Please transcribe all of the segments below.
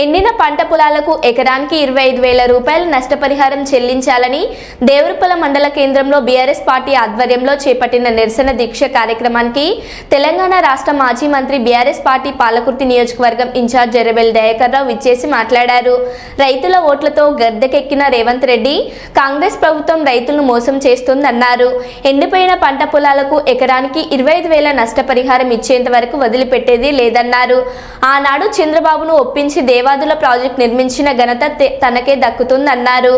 ఎండిన పంట పొలాలకు ఎకరానికి ఇరవై ఐదు వేల రూపాయల నష్టపరిహారం చెల్లించాలని దేవరపల మండల కేంద్రంలో బీఆర్ఎస్ పార్టీ ఆధ్వర్యంలో చేపట్టిన నిరసన దీక్ష కార్యక్రమానికి తెలంగాణ రాష్ట్ర మాజీ మంత్రి బీఆర్ఎస్ పార్టీ పాలకుర్తి నియోజకవర్గం ఇన్ఛార్జ్ ఎర్రబెల్ దయాకర్ రావు విచ్చేసి మాట్లాడారు. రైతుల ఓట్లతో గద్దెకెక్కిన రేవంత్ రెడ్డి కాంగ్రెస్ ప్రభుత్వం రైతులను మోసం చేస్తుందన్నారు. ఎండిపోయిన పంట పొలాలకు ఎకరానికి ఇరవై ఐదు వేల నష్టపరిహారం ఇచ్చేంత వరకు వదిలిపెట్టేది లేదన్నారు. ఆనాడు చంద్రబాబును ఒప్పించి దేవ దేవాదుల ప్రాజెక్ట్ నిర్మించిన ఘనత తనకే దక్కుతుందన్నారు.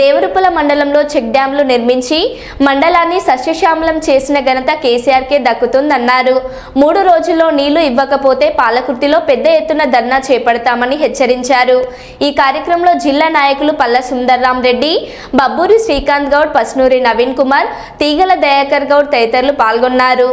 దేవరుపుల మండలంలో చెక్ డ్యాంలు నిర్మించి మండలాన్ని సస్యశ్యామలం చేసిన ఘనత కేసీఆర్కే దక్కుతుందన్నారు. మూడు రోజుల్లో నీళ్ళు ఇవ్వకపోతే పాలకుర్తిలో పెద్ద ఎత్తున ధర్నా చేపడతామని హెచ్చరించారు. ఈ కార్యక్రమంలో జిల్లా నాయకులు పల్ల సుందర్రాం రెడ్డి బబ్బూరి శ్రీకాంత్ గౌడ్ పస్నూరి నవీన్ కుమార్ తీగల దయాకర్ గౌడ్ తదితరులు పాల్గొన్నారు.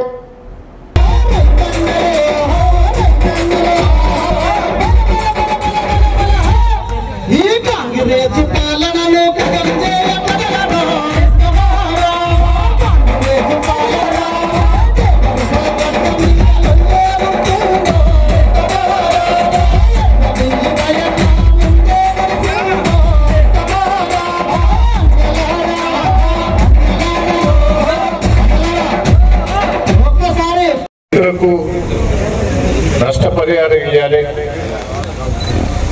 నష్టపరిహారం ఇవ్వాలి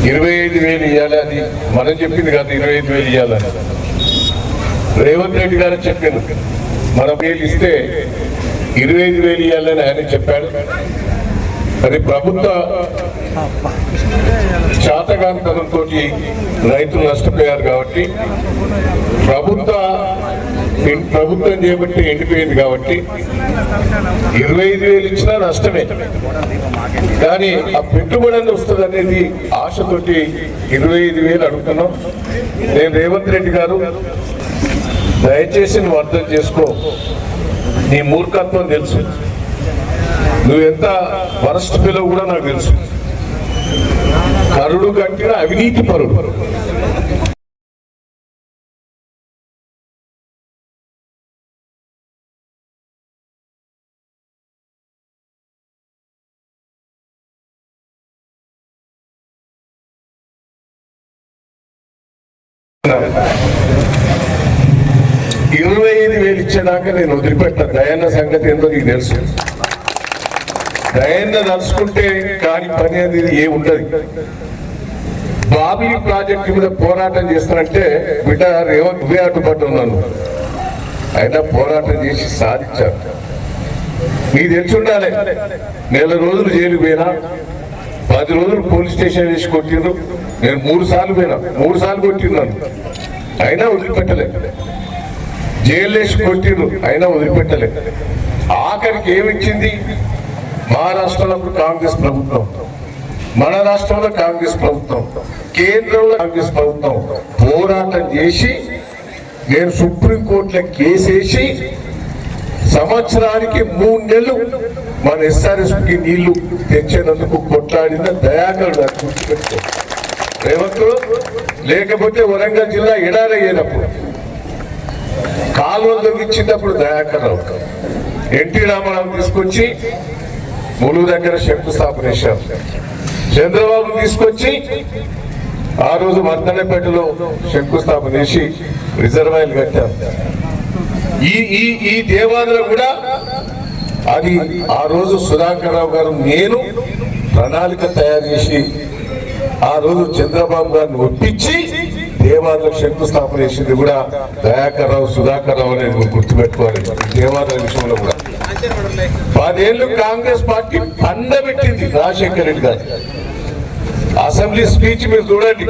ఇరవై ఐదు వేలు ఇవ్వాలి అది. మనం చెప్పింది కాదు ఇరవై ఐదు వేలు ఇవ్వాలని రేవంత్ రెడ్డి గారు చెప్పింది మన వేలు ఇస్తే ఇరవై ఐదు వేలు ఇవ్వాలని ఆయన చెప్పాడు. అది ప్రభుత్వ శాతకాంతరంతో రైతులు నష్టపోయారు కాబట్టి ప్రభుత్వ ప్రభుత్వం చేపట్టి ఎండిపోయింది కాబట్టి ఇరవై ఐదు వేలు ఇచ్చినా నష్టమే. కానీ ఆ పెట్టుబడి అని వస్తుంది అనేది ఆశతోటి ఇరవై ఐదు వేలు అడుగుతున్నాం. నేను రేవంత్ రెడ్డి గారు దయచేసి నువ్వు అర్థం చేసుకో. నీ మూర్ఖత్వం తెలుసు. నువ్వు ఎంత వరస్ట్ ఫిలో కూడా నాకు తెలుసు. కరుడు కంటే అవినీతి పరుడు. ఇరవై ఐదు వేలు ఇచ్చేదాకా నేను వదిలిపెట్ట దయాన్న సంగతి ఏందో నీకు తెలుసు. దయాన్న తలుచుకుంటే కాని పని అనేది ఏ ఉండదు. బాబీ ప్రాజెక్టు మీద పోరాటం చేస్తానంటే బిడ్డ రేవంత్ నువ్వే ఉన్నాను అయినా పోరాటం చేసి సాధించారు. నీకు తెలిసి ఉండాలి నెల రోజులు జైలు పోయినా పది రోజులు పోలీస్ స్టేషన్ వేసి కొట్టిండ్రు. నేను మూడు సార్లు పోయినా మూడు సార్లు కొట్టిన్నాను అయినా వదిలిపెట్టలే. జైలు వేసి కొట్టిండ్రు అయినా వదిలిపెట్టలే. ఆఖరికి ఏమిచ్చింది? మహారాష్ట్రలో అప్పుడు కాంగ్రెస్ ప్రభుత్వం. మన రాష్ట్రంలో కాంగ్రెస్ ప్రభుత్వం. కేంద్రంలో కాంగ్రెస్ ప్రభుత్వం. పోరాటం చేసి నేను సుప్రీంకోర్టులో కేసేసి సంవత్సరానికి మూడు నెలలు మన ఎస్ఆర్ఎస్కి నీళ్ళు తెచ్చేందుకు కొట్లాడిన దయాకర్ గుర్తుపెట్టుకోండి. గుర్తుపెట్టుకో లేకపోతే వరంగల్ జిల్లా ఎడారయ్యేటప్పుడు. కాలువలు దొరికిచ్చినప్పుడు దయాకర్ రావు. ఎన్టీ రామారావు తీసుకొచ్చి ములుగు దగ్గర శంకుస్థాపన చేశారు. చంద్రబాబు తీసుకొచ్చి ఆ రోజు మర్దనపేటలో శంకుస్థాపన చేసి రిజర్వాయర్ కట్టారు. ఈ ఈ ఈ దేవాలయం కూడా అది ఆ రోజు సుధాకర్ రావు గారు నేను ప్రణాళిక తయారు చేసి ఆ రోజు చంద్రబాబు గారిని ఒప్పించి దేవాలయం శంకుస్థాపన చేసింది కూడా దయాకర్ రావు సుధాకర్ రావు అనేది గుర్తుపెట్టుకోవాలి. దేవాలయ విషయంలో కూడా. పదేళ్ళు కాంగ్రెస్ పార్టీ పండబెట్టింది రాజశేఖర్ రెడ్డి గారు. అసెంబ్లీ స్పీచ్ మీరు చూడండి.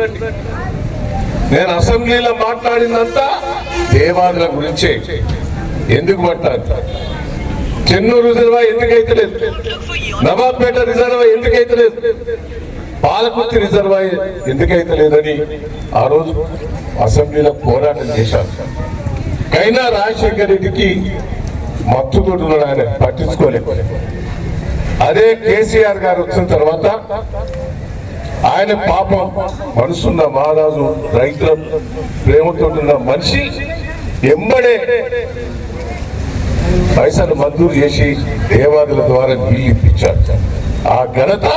నేను అసెంబ్లీలో మాట్లాడిందంతా దేవాదుల గురించే. ఎందుకు మాట్లాడతా చెన్నూరు రిజర్వా ఎందుకైతే లేదు? నవాబ్పేట రిజర్వా ఎందుకైతే లేదు? పాలకుర్తి రిజర్వాయర్ ఎందుకైతే లేదని ఆ రోజు అసెంబ్లీలో పోరాటం చేశారు. కైనా రాజశేఖర్ రెడ్డికి మత్తుకుంటున్నాడు ఆయన పట్టించుకోలేదు. అదే కేసీఆర్ గారు వచ్చిన తర్వాత ఆయన పాపం మనసున్న మహారాజు రైతుల ప్రేమతో ఉన్న మనిషి ఎంబడే పైసలు మంజూరు చేసి దేవాదుల ద్వారా బిల్లు ఇప్పించారు. ఆ ఘనత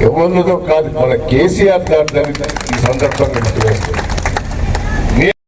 ఎవరిదో కాదు మన కేసీఆర్ దాంట్లో ఈ సందర్భంగా గుర్తు